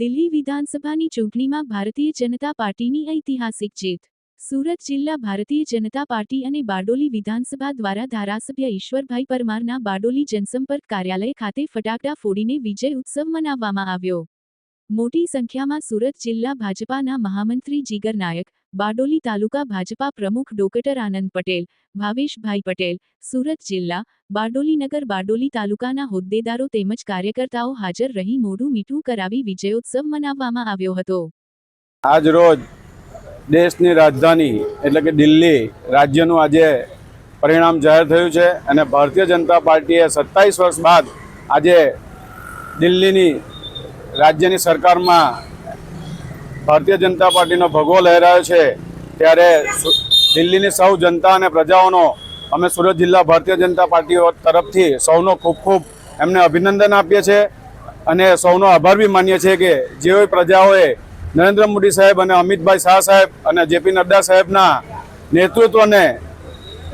દિલ્હી વિધાનસભાની ચૂંટણીમાં ભારતીય જનતા પાર્ટીની ઐતિહાસિક જીત. સુરત જિલ્લા ભારતીય જનતા પાર્ટી અને બારડોલી વિધાનસભા દ્વારા ધારાસભ્ય ઈશ્વરભાઈ પરમારના બારડોલી જનસંપર્ક કાર્યાલય ખાતે ફટાકડા ફોડીને વિજય ઉત્સવ મનાવવામાં આવ્યો. મોટી સંખ્યામાં સુરત જિલ્લા ભાજપાના મહામંત્રી જીગર નાયક, બારડોલી તાલુકા ભાજપા પ્રમુખ ડોક્ટર આનંદ પટેલ, ભાવેશભાઈ પટેલ, સુરત જિલ્લા બારડોલીનગર બારડોલી તાલુકાના હોદ્દેદારો તેમજ કાર્યકર્તાઓ હાજર રહી મોઢું મીઠું કરાવી વિજયોત્સવ મનાવવામાં આવ્યો હતો. આજ રોજ દેશની રાજધાની, એટલે કે દિલ્હી, રાજ્યનું આજે પરિણામ જાહેર થયું છે અને ભારતીય જનતા પાર્ટીએ સત્તાવીસ વર્ષ બાદ આજે દિલ્હીની રાજ્યની સરકારમાં ભારતીય જનતા પાર્ટીનો ભગવો લહેરાયો છે, ત્યારે દિલ્હીની સૌ જનતા અને પ્રજાઓનો અમે સુરત જિલ્લા ભારતીય જનતા પાર્ટી તરફથી સૌનો ખૂબ ખૂબ એમને અભિનંદન આપીએ છીએ અને સૌનો આભાર બી માનીએ છીએ કે જેઓ પ્રજાઓએ નરેન્દ્ર મોદી સાહેબ અને અમિતભાઈ શાહ સાહેબ અને જેપી નડ્ડા સાહેબના નેતૃત્વને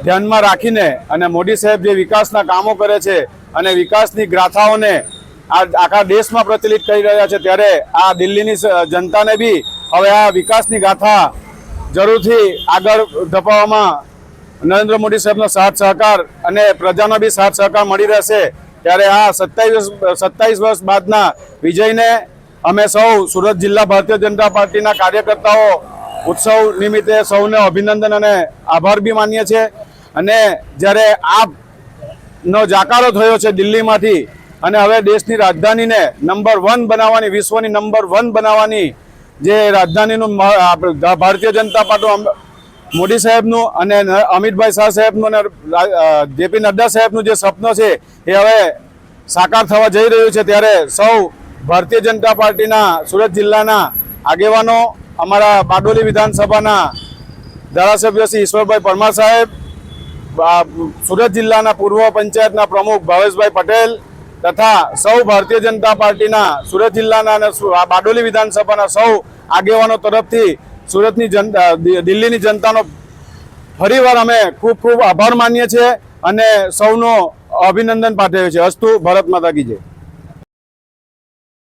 ધ્યાનમાં રાખીને અને મોદી સાહેબ જે વિકાસના કામો કરે છે અને વિકાસની ગાથાઓને આ આખા દેશમાં પ્રચલિત કરી રહ્યા છે ત્યારે આ દિલ્હીની જનતાને બી હવે આ વિકાસની ગાથા જરૂરથી આગળ ધપાવવામાં નરેન્દ્ર મોદી સાહેબનો સાથ સહકાર અને પ્રજાનો બી સાથ સહકાર મળી રહેશે ત્યારે આ સત્તાવીસ સત્તાવીસ વર્ષ બાદના વિજયને અમે સૌ સુરત જિલ્લા ભારતીય જનતા પાર્ટીના કાર્યકર્તાઓ ઉત્સવ નિમિત્તે સૌને અભિનંદન અને આભાર બી માનીએ છીએ. અને જ્યારે આપનો જાકારો થયો છે દિલ્હીમાંથી અને હવે દેશની રાજધાનીને નંબર વન બનાવવાની, વિશ્વની નંબર વન બનાવવાની જે રાજધાનીનું ભારતીય જનતા પાર્ટી મોદી સાહેબનું અને અમિતભાઈ શાહ સાહેબનું અને જેપી નડ્ડા સાહેબનું જે સપનું છે, એ હવે સાકાર થવા જઈ રહ્યું છે. ત્યારે સૌ ભારતીય જનતા પાર્ટીના, સુરત જિલ્લાના આગેવાનો, અમારા બારડોલી વિધાનસભાના ધારાસભ્ય શ્રી ઈશ્વરભાઈ પરમાર સાહેબ સુરત જિલ્લાના પૂર્વ પંચાયતના પ્રમુખ ભાવેશભાઈ પટેલ તથા સૌ ભારતીય જનતા પાર્ટીના સુરત જિલ્લાના અને બારડોલી વિધાનસભાના સૌ આગેવાનો તરફથી સુરતની જનતા દિલ્હીની જનતાનો ફરીવાર અમે ખૂબ ખૂબ આભાર માનીએ છીએ અને સૌનો અભિનંદન પાઠવીએ છીએ. અસ્તુ, ભારત માતા કી